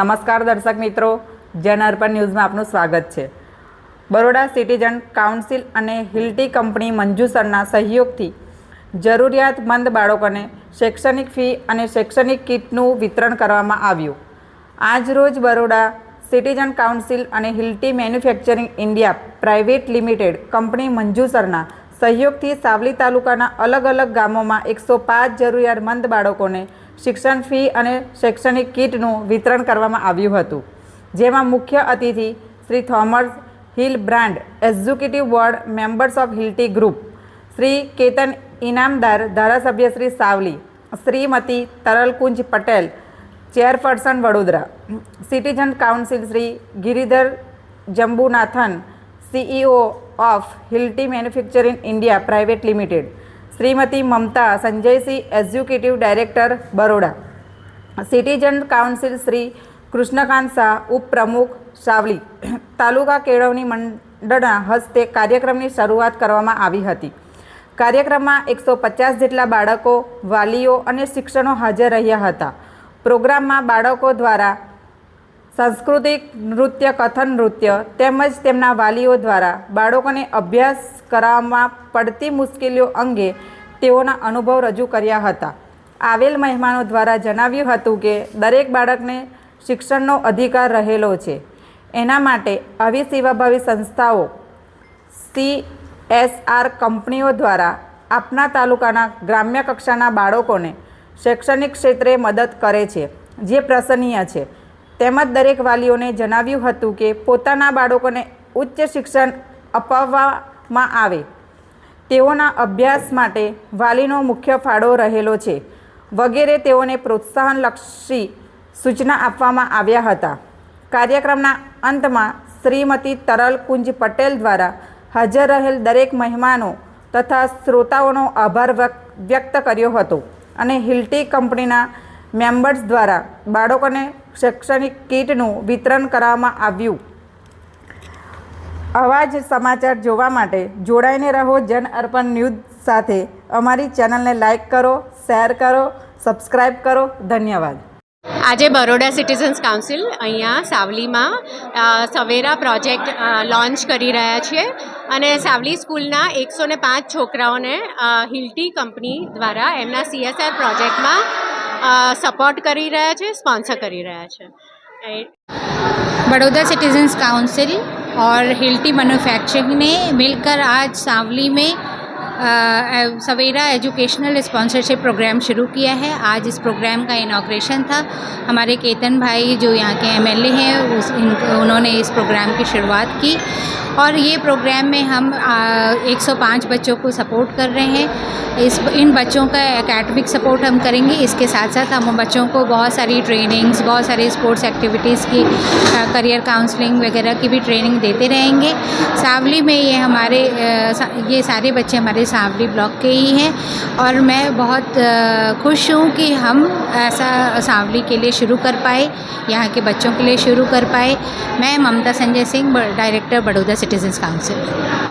નમસ્કાર દર્શક મિત્રો. જન અર્પણ ન્યૂઝમાં આપનું સ્વાગત છે. બરોડા સિટીઝન કાઉન્સિલ અને હિલ્ટી કંપની મંજુસરના સહયોગથી જરૂરિયાતમંદ બાળકોને શૈક્ષણિક ફી અને શૈક્ષણિક કીટનું વિતરણ કરવામાં આવ્યું. આજરોજ બરોડા સિટીઝન કાઉન્સિલ અને Hilti manufacturing India private limited company મંજુસરના સહયોગથી સાવલી તાલુકાના અલગ અલગ ગામોમાં એકસો પાંચ જરૂરિયાતમંદ બાળકોને શિક્ષણ ફી અને શૈક્ષણિક કીટનું વિતરણ કરવામાં આવ્યું હતું. જેમાં મુખ્ય અતિથિ Shri Thomas Hillbrand, executive board members of Hilti group, Shri Ketan Inamdar, ધારાસભ્ય Shri Savli, Shrimati Taralkunj Patel, chairperson Vadodara, citizen council Shri Giridhar Jambunathan, CEO of Hilti manufacturing India private limited Shrimati Mamta, Sanjaysinh executive director Baroda. Citizen council Shri Krishnakant Shah, ઉપપ્રમુખ સાવલી. તાલુકા કેળવણી મંડળના હસ્તે કાર્યક્રમની શરૂઆત કરવામાં આવી હતી. કાર્યક્રમમાં એકસો પચાસ જેટલા બાળકો, વાલીઓ અને શિક્ષણો હાજર રહ્યા હતા. પ્રોગ્રામમાં બાળકો દ્વારા સાંસ્કૃતિક નૃત્ય, કથન નૃત્ય તેમજ તેમના વાલીઓ દ્વારા બાળકોને અભ્યાસ કરવામાં પડતી મુશ્કેલીઓ અંગે તેઓના અનુભવ રજૂ કર્યા હતા. આવેલ મહેમાનો દ્વારા જણાવ્યું હતું કે, દરેક બાળકને શિક્ષણનો અધિકાર રહેલો છે. એના માટે આવી સેવાભાવી સંસ્થાઓ સી એસ આર કંપનીઓ દ્વારા આપના તાલુકાના ગ્રામ્ય કક્ષાના બાળકોને શૈક્ષણિક ક્ષેત્રે મદદ કરે છે, જે પ્રશંસનીય છે. તેમજ દરેક વાલીઓને જણાવ્યું હતું કે, પોતાના બાળકોને ઉચ્ચ શિક્ષણ અપાવવામાં આવે. તેઓના અભ્યાસ માટે વાલીનો મુખ્ય ફાળો રહેલો છે. વગેરે તેઓને પ્રોત્સાહનલક્ષી સૂચના આપવામાં આવ્યા હતા. કાર્યક્રમના અંતમાં શ્રીમતી તરલ કુંજ પટેલ દ્વારા હાજર રહેલ દરેક મહેમાનો તથા શ્રોતાઓનો આભાર વ્યક- વ્યક્ત કર્યો હતો અને હિલ્ટી કંપનીના મેમ્બર્સ દ્વારા બાળકોને શૈક્ષણિક કીટનું વિતરણ કરવામાં આવ્યું. આવા જ સમાચાર જોવા માટે જોડાઈને રહો જન અર્પણ ન્યૂઝ સાથે. અમારી ચેનલને લાઇક કરો શેર કરો સબસ્ક્રાઈબ કરો. ધન્યવાદ. આજે બરોડા સિટીઝન્સ કાઉન્સિલ અહીંયા સાવલીમાં સવેરા પ્રોજેક્ટ લોન્ચ કરી રહ્યા છે અને સાવલી સ્કૂલના એકસો ને પાંચ છોકરાઓને હિલ્ટી કંપની દ્વારા એમના સીએસઆર પ્રોજેક્ટમાં સપોર્ટ કરી રહ્યા છે સ્પોન્સર કરી રહ્યા છે. બરોડા સિટીઝન્સ કાઉન્સિલ और हिल्टी मैन्युफैक्चरिंग ने मिलकर आज सांवली में सवेरा एजुकेशनल स्पॉन्सरशिप प्रोग्राम शुरू किया है। आज इस प्रोग्राम का इनाग्रेशन था। हमारे केतन भाई जो यहाँ के एमएलए हैं उस इन, उन्होंने इस प्रोग्राम की शुरुआत की। और ये प्रोग्राम में हम अ, 105 बच्चों को सपोर्ट कर रहे हैं। इस, इन बच्चों का एकेडमिक सपोर्ट हम करेंगे। इसके साथ साथ हम बच्चों को बहुत सारी ट्रेनिंग्स बहुत सारी स्पोर्ट्स एक्टिविटीज़ की करियर काउंसलिंग वगैरह की भी ट्रेनिंग देते रहेंगे। सावली में ये हमारे ये सारे बच्चे हमारे सावली ब्लॉक के ही हैं और मैं बहुत खुश हूँ कि हम ऐसा सावली के लिए शुरू कर पाए, यहाँ के बच्चों के लिए शुरू कर पाए। मैं Mamta Sanjay Singh director Baroda citizens council